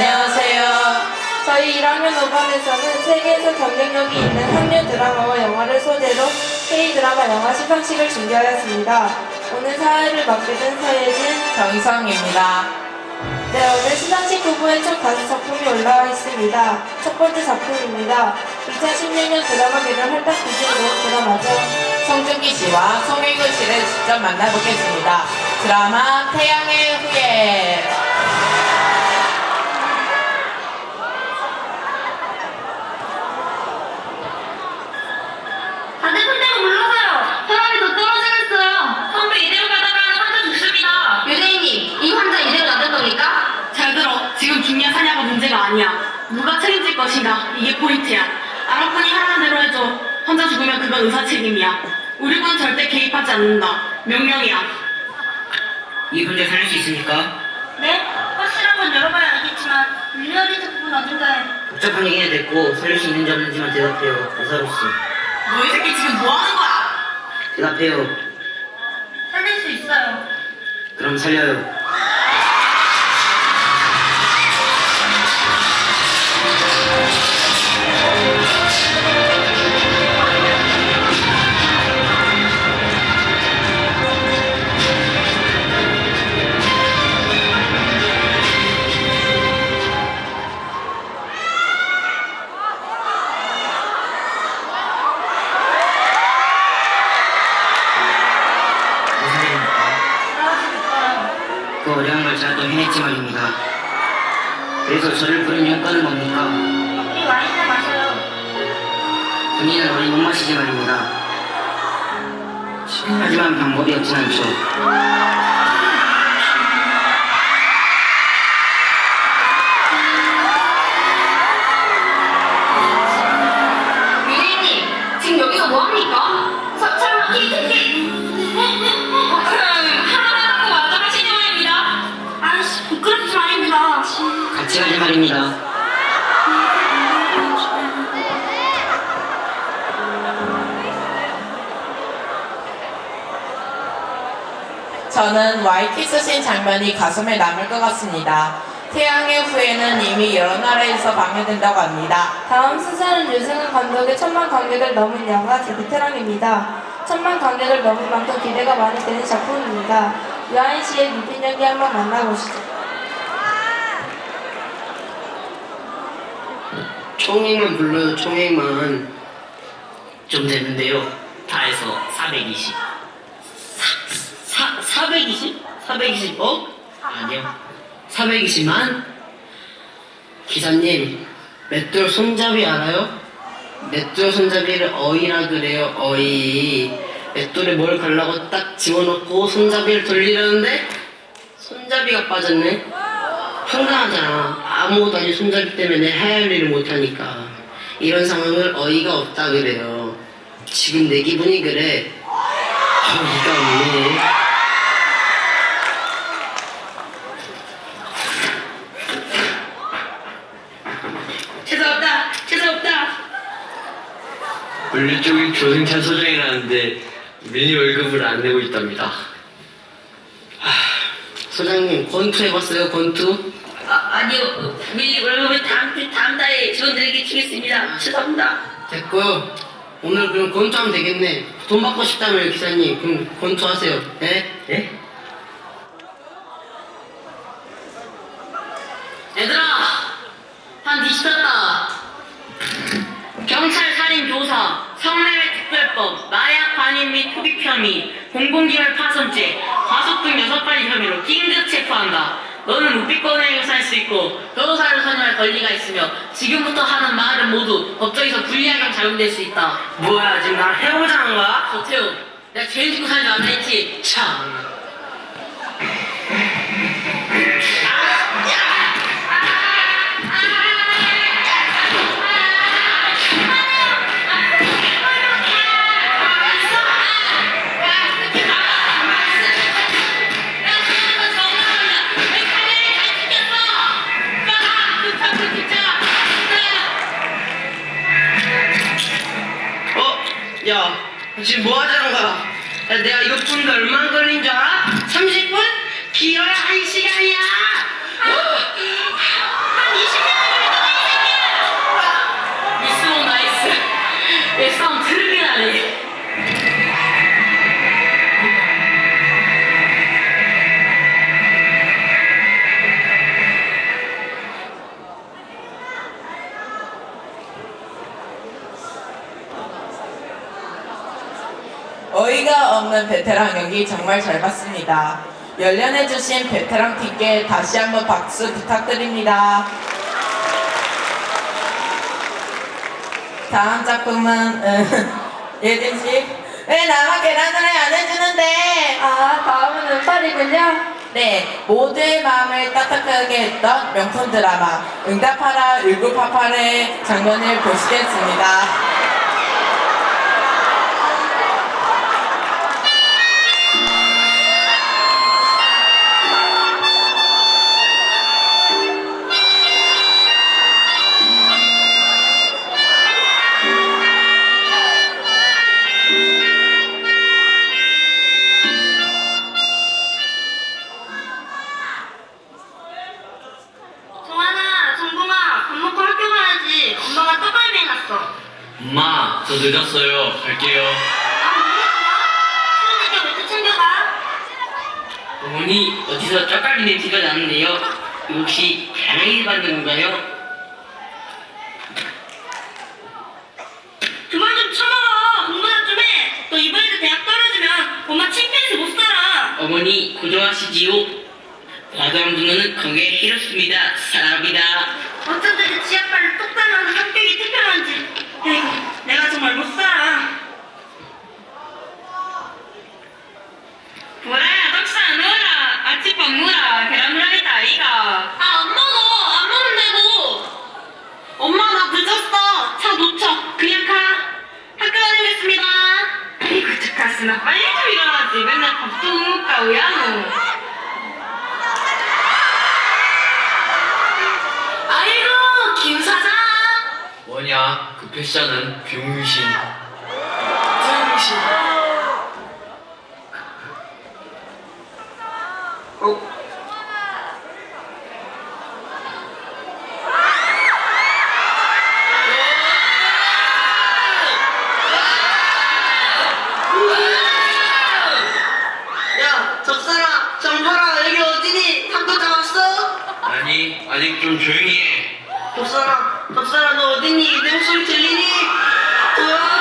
안녕하세요. 저희 1학년 5반에서는 세계에서 경쟁력이 있는 한류 드라마와 영화를 소재로 K-드라마 영화 시상식을 준비하였습니다. 오늘 사회를 맡게 된 서예진. 정희성입니다. 네, 오늘 시상식 후보에 총 다섯 작품이 올라와 있습니다. 첫 번째 작품입니다. 2016년 드라마 개별 활동 기준으로 드라마죠. 송중기 씨와 송혜교 씨를 직접 만나보겠습니다. 드라마 태양의 후예. 다들 손대고 물러서요. 혈압이 더 떨어지겠어요. 선배 이대로 가다가 환자 죽습니다. 유대인님, 이 환자 이대로 놔둘 겁니까? 잘 들어. 지금 중냐 사냐가 문제가 아니야. 누가 책임질 것인가. 이게 포인트야. 알아보니 하라는 대로 해줘. 환자 죽으면 그건 의사 책임이야. 우리 군 절대 개입하지 않는다. 명령이야. 이 혼자 살릴 수 있습니까? 네? 확실한 건 열어봐야 알겠지만 물리어린 부분 어딘가에 복잡한 얘기는 됐고 살릴 수 있는지 없는지만 대답해요. 의사로서 너이 새끼 지금 뭐 하는 거야? 대답해요. 살릴 수 있어요. 그럼 살려요. 하지만 방법 저는 와이키스 씬 장면이 가슴에 남을 것 같습니다. 태양의 후예는 이미 여러 나라에서 방영된다고 합니다. 다음 순서는 유승은 감독의 천만 관객을 넘은 영화 제 베테랑입니다. 천만 관객을 넘은 만큼 기대가 많이 되는 작품입니다. 유아인 씨의 미필 연기 한번 만나보시죠. 총액만 불러요, 총액만. 좀 되는데요. 다 해서 420. 사, 사, 420? 420억? 아니요. 420만? 기사님, 맷돌 손잡이 알아요? 맷돌 손잡이를 어이라 그래요, 어이. 맷돌에 뭘 갈라고 딱 집어넣고 손잡이를 돌리려는데 손잡이가 빠졌네. 황당하잖아. 아무것도 아닌 손잡이 때문에 해할 일을 못하니까. 이런 상황을 어이가 없다 그래요. 지금 내 기분이 그래. 어이가 없네. 죄송합니다. 죄송합니다. 조승찬 소장이라는데 미니 월급을 안 내고 있답니다. 소장님, 권투 해봤어요, 권투? 아, 아니요. 밀리 월급을 다음, 주- 다음 달에 직원들에게 주겠습니다. 죄송합니다. 됐고요. 오늘 그럼 권투 하면 되겠네. 돈 받고 싶다며요, 기사님. 그럼 권투 하세요. 네? 네? 얘들아, 한 뒤집혔다. 경찰 살인 조사, 특별법, 마약 반입 및 투입 혐의, 공공기물 파손죄, 과속 등 여섯 가지 혐의로 긴급 체포한다. 너는 무비권을 행사할 수 있고 변호사를 선임할 권리가 있으며 지금부터 하는 말은 모두 법정에서 불리하게 적용될 수 있다. 뭐야, 지금 나 해보자는 거야? 조태우, 내가 제일 죽고 사는 줄 알아 했지? 참. 지금 뭐 하자는 거야? 야, 내가 이거 푸는데 얼마 걸린 줄 알아? 30분? 길어야 1시간이야! 한 20년 어? 걸릴 거야, 이 새끼야! 아, 미스 온 나이스. 얘 싸움 들으게 나네. 하는 베테랑 연기 정말 잘 봤습니다. 열연해주신 베테랑 팀께 다시 한번 박수 부탁드립니다. 다음 작품은 음, 예진 씨. 왜 나만 계란 노래 안 해주는데? 아, 다음은 은팔이군요. 네, 모두의 마음을 따뜻하게 했던 명품 드라마 응답하라 1988의 장면을 보시겠습니다. 늦었어요. 갈게요. 어머니 어디서 떡갈비 냄새가 나는데요? 이거 혹시 다랑이 받는 건가요? 그만 좀 쳐먹어. 공부나 좀 해. 너 이번에도 대학 떨어지면 엄마 창피해서 못 살아. 어머니 고정하시지요? 과도한 분노는 건강에 해롭습니다. 사랑합니다. 어쩐지 지 아빠를 똑 닮아서 성격이 특별한지. 에이구, 내가 정말 못 살아. 뭐래, 떡상 넣어라. 아침밥 먹어라. 계란 후라이다, 아이가. 아, 안 먹어. 안 먹는다고. 엄마, 나 늦었어. 차 놓쳐. 그냥 가. 학교 다니겠습니다. 아이고, 착하시나. 빨리 좀 일어나지. 맨날 밥도 못 먹까, 왜 안 오? 아이고, 김 사장. 뭐냐, 그 병신. 정신. 어? 야, 적사라, 정파라, 여기 어디니? 한국 다 왔어? 아니, 아직 좀 조용히 해. 적사라, 적사라, 너 어디니? 내 목소리 들리니? 우와!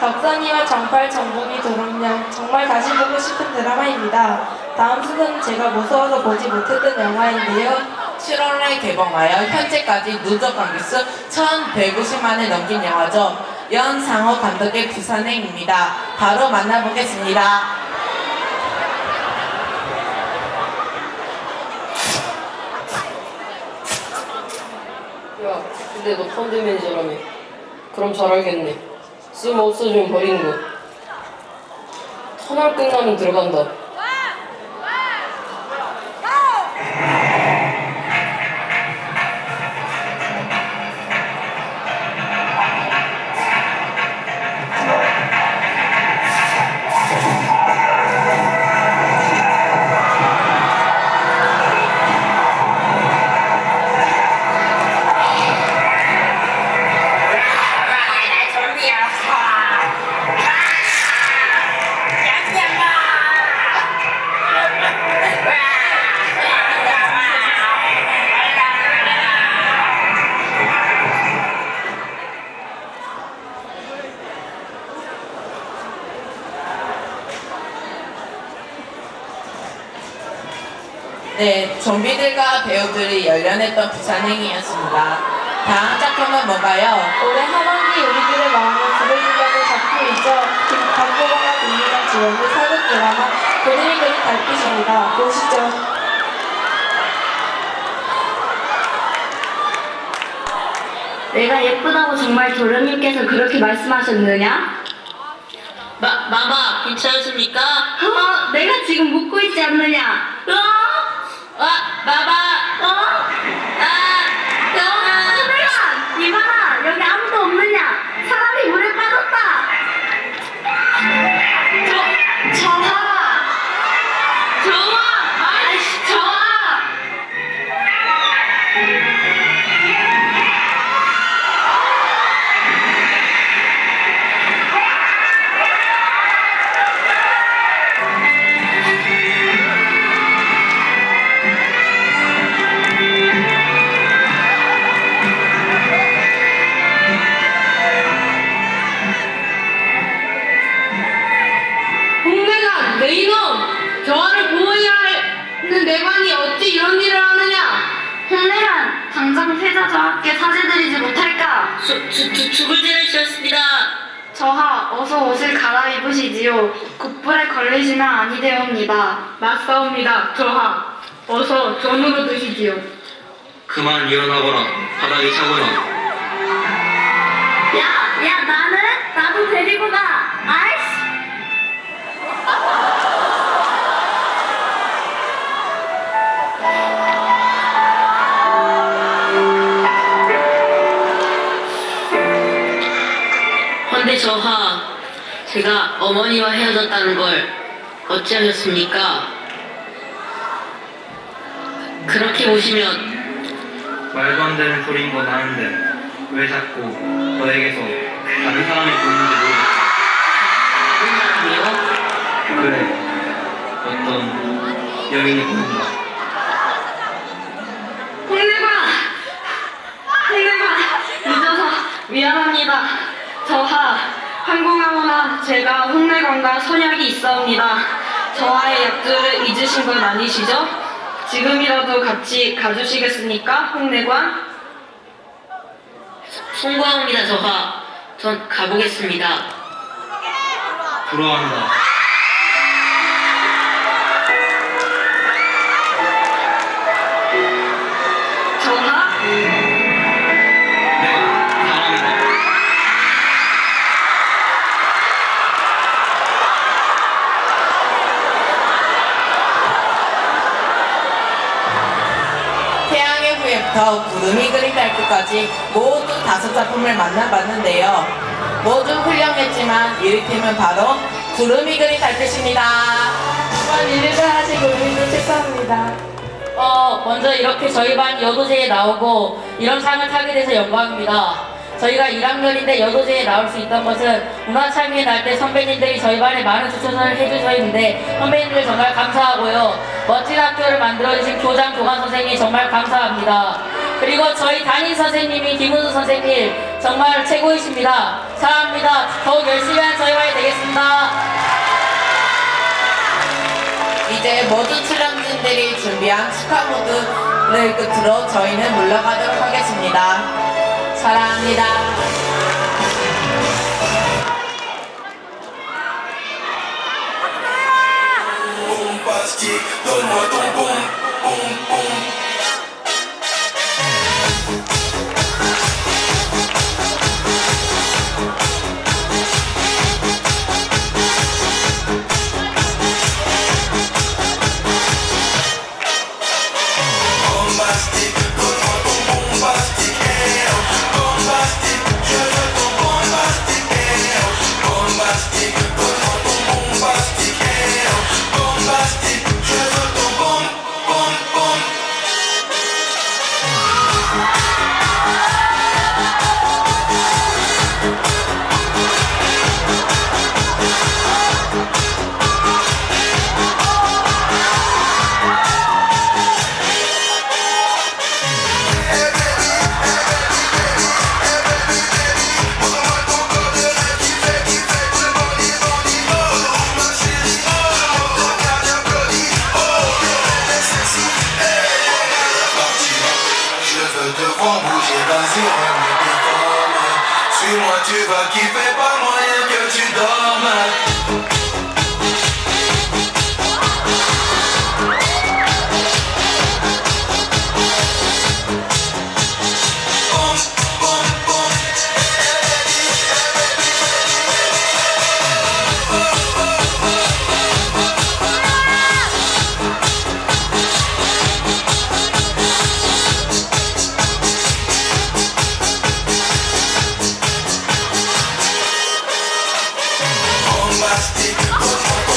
덕선이와 정팔, 정봉이 도롱뇽 정말 다시 보고 싶은 드라마입니 다. 다음 순서는 제가 무서워서 보지 못했던 영화인데요. 7월에 개봉하여 현재까지 누적 관객수 1,150만을 넘긴 영화죠. 연상호 감독의 부산행입니다. 바로 만나보겠습니다. 야, 근데 너 펀드 매니저라며. 그럼 잘 알겠네. 쓸모 없어지면 버리는 거. 터널 끝나면 들어간다. 네, 좀비들과 배우들이 열연했던 부산행이었습니다. 다음 작품은 뭔가요? 올해 하반기 우리들의 마음을 부르주려고 작품이죠. 김박보방과 김미경 지원의 사극 드라마 그림이 그린 달빛입니다. 보시죠. 내가 예쁘다고 정말 도련님께서 그렇게 말씀하셨느냐? 마, 마마, 괜찮습니까? 어, 내가 지금 묻고 있지 않느냐? 어? 내 반이 어찌 이런 일을 하느냐? 홍래란 당장 패자저와 함께 사죄드리지 못할까? 주, 주, 주, 죽을 죄를 지었습니다. 저하 어서 옷을 갈아입으시지요. 국불에 걸리시면 아니 되옵니다. 맞사옵니다. 저하 어서 전으로 드시지요. 그만 일어나거라. 바닥에 차거라. 야, 야 나는 나도 데리고 가. 제가 어머니와 헤어졌다는 걸 어찌하셨습니까? 그렇게 보시면 말도 안 되는 소리인 건 아는데 왜 자꾸 너에게서 다른 사람이 보이는지 모르겠다. 다른 사람이요? 그래, 어떤 여인이 보인다. 홍대관! 홍대관! 늦어서 미안합니다. 저하 항공하거나 홍대관과 선약이 있사옵니다. 저하의 약주를 잊으신 건 아니시죠? 지금이라도 같이 가주시겠습니까, 홍대관? 송구합니다 저하 전 가보겠습니다 부러워한다. 9까지 모두 다섯 작품을 만나봤는데요. 모두 훌륭했지만 이 팀은 바로 구름이 그린 달빛입니다. 이번 일을 하시고 우리도 축하합니다. 어, 먼저 이렇게 저희 반 여도제에 나오고 이런 상을 타게 돼서 영광입니다. 저희가 1학년인데 여도제에 나올 수 있던 것은 문화창의 날 때 선배님들이 저희 반에 많은 추천을 해주셨는데 선배님들 정말 감사하고요. 멋진 학교를 만들어주신 교장, 교관 선생님 정말 감사합니다. 그리고 저희 담임 선생님이 김은수 선생님 정말 최고이십니다. 사랑합니다. 더욱 열심히 하는 저희 반이 되겠습니다. 이제 모든 출연진들이 준비한 축하 무드를 끝으로 저희는 물러가도록 하겠습니다. 사랑합니다. bombastique, donne-moi ton bon, bon, my stick.